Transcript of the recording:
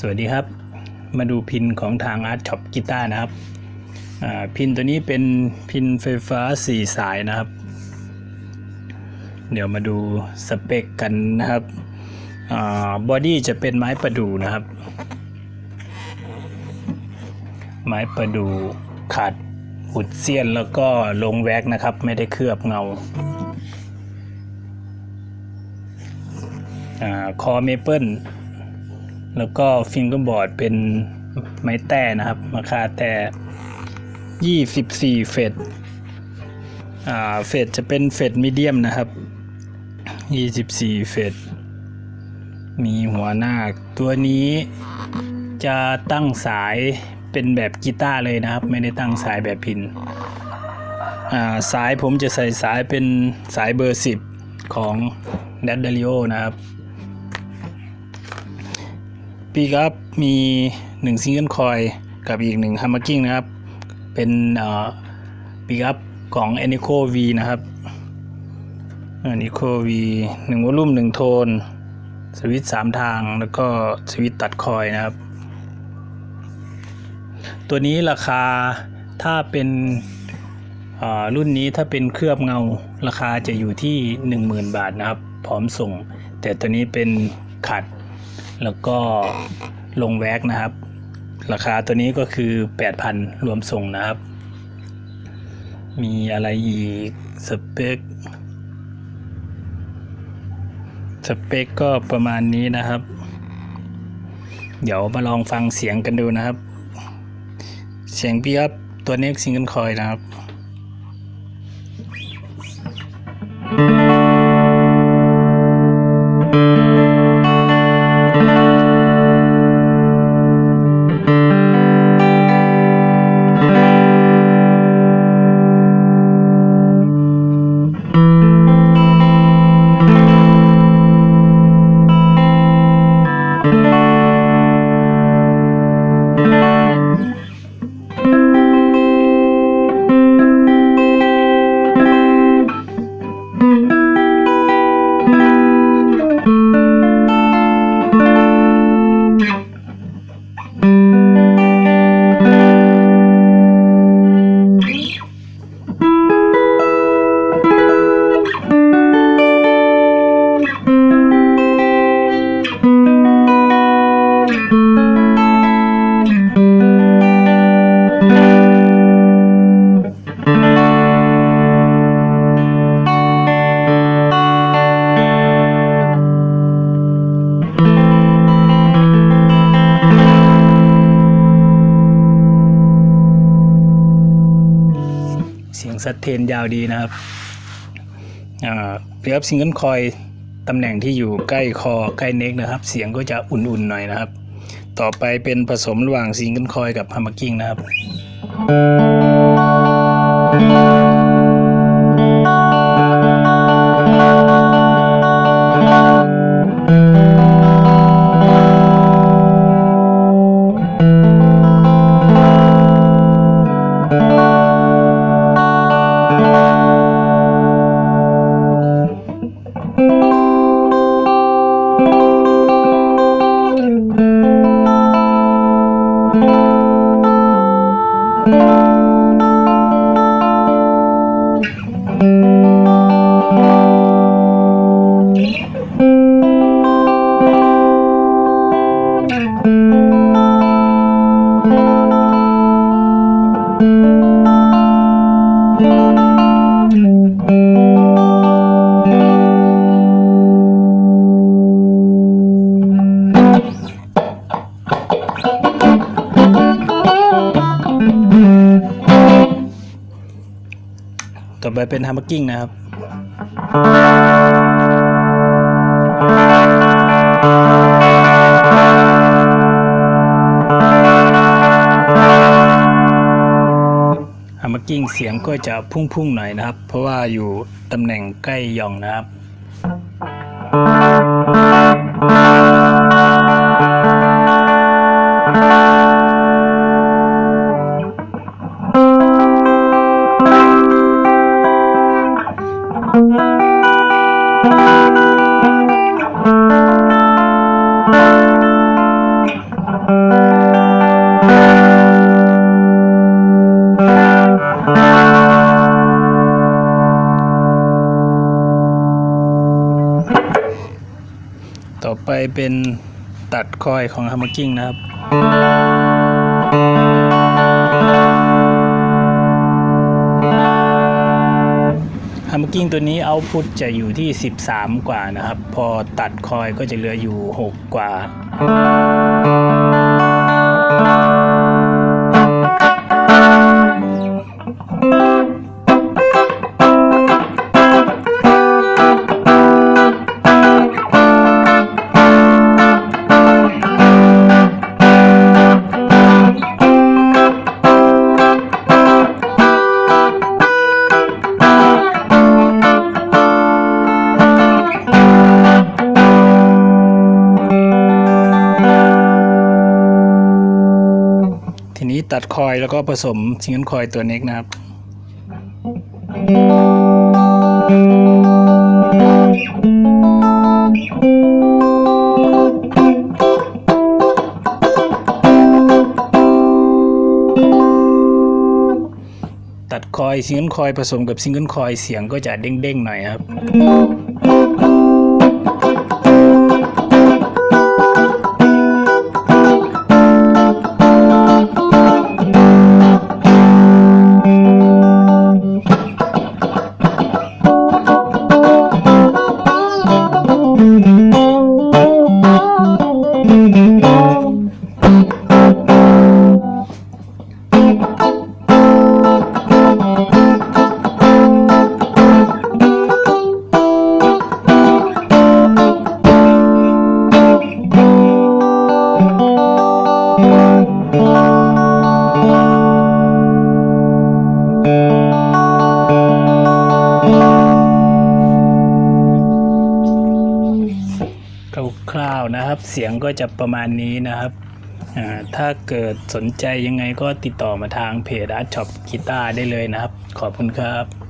สวัสดีครับ มาดูพินของทาง Art Shop กีตาร์นะครับพินตัวนี้เป็นพินไฟฟ้า 4 สายนะครับ เดี๋ยวมาดูสเปคกันนะครับบอดี้จะเป็นไม้ประดู่นะครับ ไม้ประดู่ขาดอุดเสี้ยนแล้วก็ลงแว็กนะครับ ไม่ได้เคลือบเงาคอเมเปิล แล้วก็ฟิงเกอร์บอร์ดเป็นไม้แต้นะครับ ราคาแต่ 24 เฟดอ่าเฟดจะเป็นเฟดมีเดียมนะครับ 24 เฟดมีหัวหน้าตัวนี้จะตั้งสายเป็นแบบกีตาร์เลยนะครับ ไม่ได้ตั้งสายแบบพินอ่าสายผมจะใส่สายเป็นสายเบอร์ 10 ของ d a d d a l i o นะครับ ปีกับมี1ซิงเกิลคอยกับอีก1 h a m m e r k i n g นะครับ เป็นปีกับของ a n i c o V นะครับอันนี้โควีหนึ่งวอลุ่มหนึ่งโทน สวิตช์สามทางแล้วก็สวิตช์ตัดคอยนะครับ ตัวนี้ราคาถ้าเป็นรุ่นนี้ถ้าเป็นเคลือบเงาราคาจะอยู่ที่ 10,000 บาทนะครับ พร้อมส่ง แต่ตัวนี้เป็นขัด แล้วก็ลงแว็กนะครับ ราคาตัวนี้ก็คือ 8,000 รวมส่งนะครับ มีอะไรอีกสเปคสเปคก็ประมาณนี้นะครับ เดี๋ยวมาลองฟังเสียงกันดูนะครับ เสียงพี่ครับตัวเนี้ซิงเกิลคอยนะครับ สียงสัดเทนยาวดีนะครับเรียบซิงเกิลคอยตำแหน่งที่อยู่ใกล้คอใกล้เน็กนะครับ เสียงก็จะอุ่นๆหน่อยนะครับ ต่อไปเป็นผสมระหว่างซิงเกิลคอยกับฮัมมักกิ้งนะครับ ไปเป็นฮัมเบอร์กิ้งนะครับฮัมเบอร์กิ้งเสียงก็จะพุ่งๆหน่อยนะครับ เพราะว่าอยู่ตำแหน่งใกล้ยองนะครับ ต่อไปเป็นตัดคอยของฮัมเมอร์กิ้งนะครับ กิ้งตัวนี้เอาพุทจะอยู่ที่ 13 กว่านะครับ พอตัดคอยก็จะเหลืออยู่ 6 กว่า ตัดคอยแล้วก็ผสมซิงเกิลคอยตัวเน็กนะครับ ตัดคอยซิงเกิลคอยผสมกับซิงเกิลคอยเสียงก็จะเด้งๆหน่อยครับ ค นะครับ เสียงก็จะประมาณนี้นะครับอ่าถ้าเกิดสนใจยังไงก็ติดต่อมาทางเพจ Art Shop Guitar ได้เลยนะครับ ขอบคุณครับ